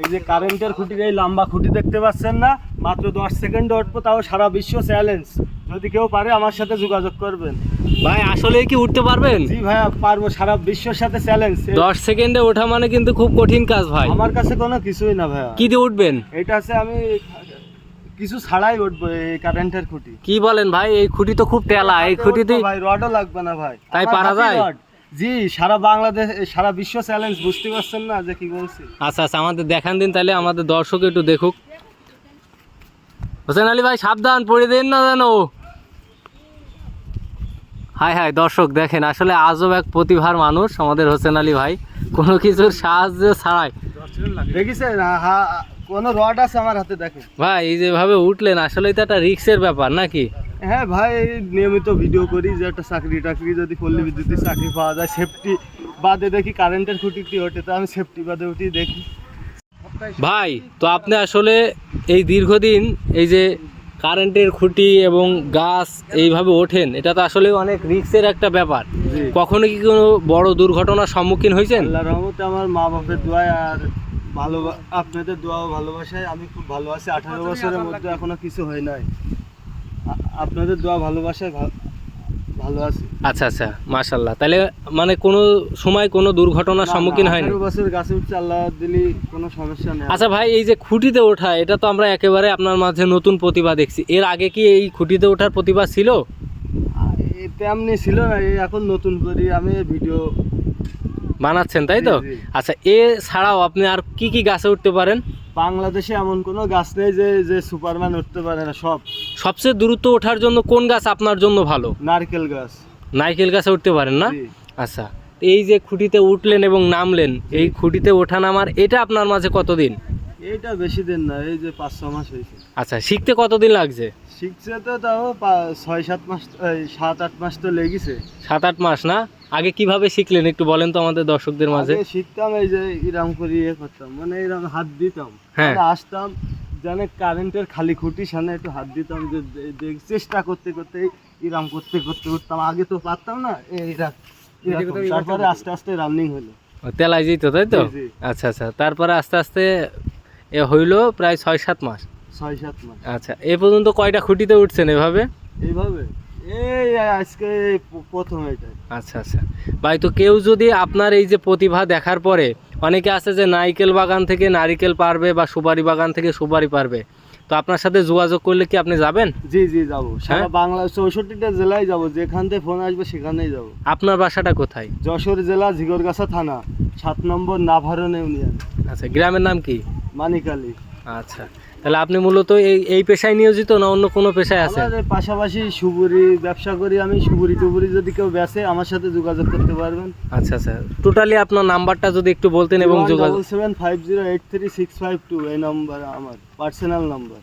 এই যে কারেন্টের খুঁটির এই লম্বা খুঁটি দেখতে পাচ্ছেন না মাত্র দশ সেকেন্ডে উঠবো তাও সারা বিশ্ব চ্যালেঞ্জ যদি কেউ পারে আমার সাথে যোগাযোগ করবেন। ভাই আসলে কি উঠতে পারবেন? জি ভাইয়া পারব সারা বিশ্বের সাথে চ্যালেঞ্জ দশ সেকেন্ডে ওঠা মানে কিন্তু খুব কঠিন কাজ ভাই। আমার কাছে কোনো কিছুই না ভাই কি দিয়ে উঠবেন? এটা আছে আমি কিছু ছাড়াই উঠবো এই কারেন্টের খুঁটি। কি বলেন ভাই এই খুঁটি তো খুব টেলা এই খুঁটিতে ভাই রডও লাগবে না ভাই। তাই পারা যায়? জি সারা বাংলাদেশ সারা বিশ্ব চ্যালেঞ্জ বুঝতে পারছেন না যে কি বলছি? আচ্ছা আচ্ছা আমাদের দেখান দিন তাহলে আমাদের দর্শক একটু দেখুক। হোসেন আলী ভাই সাবধান পড়ে দিন না জানো হাই হাই দর্শক দেখেন আসলে আজব এক প্রতিভার মানুষ আমাদের হোসেন আলী ভাই। কোনো কিছুর সাহায্য ছাড়াই। দেখিছেন? কোনো রড আছে আমার হাতে দেখেন। ভাই এই যেভাবে উঠলেন আসলে তো একটা রিক্সের ব্যাপার নাকি? হ্যাঁ ভাই নিয়মিত ভিডিও করি যে একটা চাকরি টাকরি যদি পল্লী বিদ্যুতের চাকরি পাওয়া যায় সেফটি বাদে দেখি কারেন্টের খুঁটি ওঠে তো আমি সেফটি বাদে উঠি দেখি। ভাই তো আপনি আসলে এই দীর্ঘদিন এই যে কারেন্টের খুঁটি এবং গাছ এইভাবে ওঠেন এটা তো আসলে অনেক রিক্সের একটা ব্যাপার। কখনো কি কোনো বড় দুর্ঘটনার সম্মুখীন হয়েছেন? আল্লাহ রহমতে আমার মা বাপের দোয়ায় আর ভালো আপনাদের দোয়া ভালোবাসায় আমি খুব ভালো আছি। আঠারো বছরের মধ্যে এখনও কিছু হয় নাই। আপনাদের দোয়া ভালোবাসায় ভালো আছি। আচ্ছা আচ্ছা মাশাল্লাহ তাহলে মানে কোনো সময় কোনো দুর্ঘটনার সম্মুখীন হয়নি? বছর গাছে উঠছে আল্লাহ দিলি কোনো সমস্যা নেই। আচ্ছা ভাই এই যে খুঁটিতে ওঠা এটা তো আমরা একেবারে আপনার মাঝে নতুন প্রতিভা দেখছি। এর আগে কি এই খুঁটিতে ওঠার প্রতিভা ছিল? তেমনি ছিল না এখন নতুন করি আমি ভিডিও বানাচ্ছেন তাই তো। আচ্ছা এ ছাড়াও আপনি আর কি কি গাছে উঠতে পারেন? বাংলাদেশে এমন কোনো গাছ নেই যে যে সুপারম্যান উঠতে পারে না সব। সবচেয়ে দ্রুত ওঠার জন্য কোন গাছ আপনার জন্য ভালো? নারকেল গাছ। নারকেল গাছে উঠতে পারেন না? আচ্ছা এই যে খুঁটিতে উঠলেন এবং নামলেন এই খুঁটিতে ওঠা নামার এটা আপনার মাঝে কতদিন? এটা বেশি দিন না এই যে পাঁচ ছ মাস হয়েছে। আচ্ছা শিখতে কতদিন লাগছে? শিখছে তো তাও পা- ছয় সাত মাস সাত আট মাস তো লেগেছে। সাত আট মাস না? আগে কীভাবে শিখলেন একটু বলেন তো আমাদের দর্শকদের মাঝে? শিখতাম এই যে ইরাম করে ইয়ে করতাম মানে এরকম হাত দিতাম। হ্যাঁ। আসতাম জানে কারেন্টের খালি খুঁটি সামনে একটু হাত দিতাম যে চেষ্টা করতে করতে ইরাম করতে করতে উঠতাম। আগে তো পারতাম না এইরা তারপরে আস্তে আস্তে রানিং হলো। ও, তেলায় যেত তাই তো। আচ্ছা আচ্ছা। তারপরে আস্তে আস্তে এ হইল প্রায় ছয় সাত মাস। ছয় সাত মাস। আচ্ছা এ পর্যন্ত কয়টা খুঁটিতে উঠছেন এভাবে? এইভাবে এই আজকে প্রথম এটাই আচ্ছা আচ্ছা। ভাই তো কেউ যদি আপনার এই যে প্রতিভা দেখার পরে অনেকে আছে যে নারকেল বাগান থেকে নারিকেল পারবে বা সুপারি বাগান থেকে সুপারি পারবে। তো আপনার সাথে যোগাযোগ করলে কি আপনি যাবেন? জি জি যাব। সারা হ্যাঁ? বাংলা চৌষট্টিটা জেলায় যাব। যেখান থেকে ফোন আসবে সেখানেই যাব। আপনার বাসাটা কোথায়? যশোর জেলা ঝিগরগাছা থানা সাত নম্বর নাভারণ ইউনিয়ন। আচ্ছা গ্রামের নাম কি? মানিকালি। আচ্ছা। তাহলে আপনি মূলত এই এই পেশায় নিয়োজিত না অন্য কোনো পেশায় আছে আমাদের পাশাপাশি সুবুরি ব্যবসা করি আমি সুবুরি টুবুরি যদি কেউ বেচে আমার সাথে যোগাযোগ করতে পারবেন। আচ্ছা আচ্ছা। টোটালি আপনার নাম্বারটা যদি একটু বলতেন এবং যোগাযোগ seven five zero eight three six five two এই নম্বর আমার পার্সোনাল নম্বর।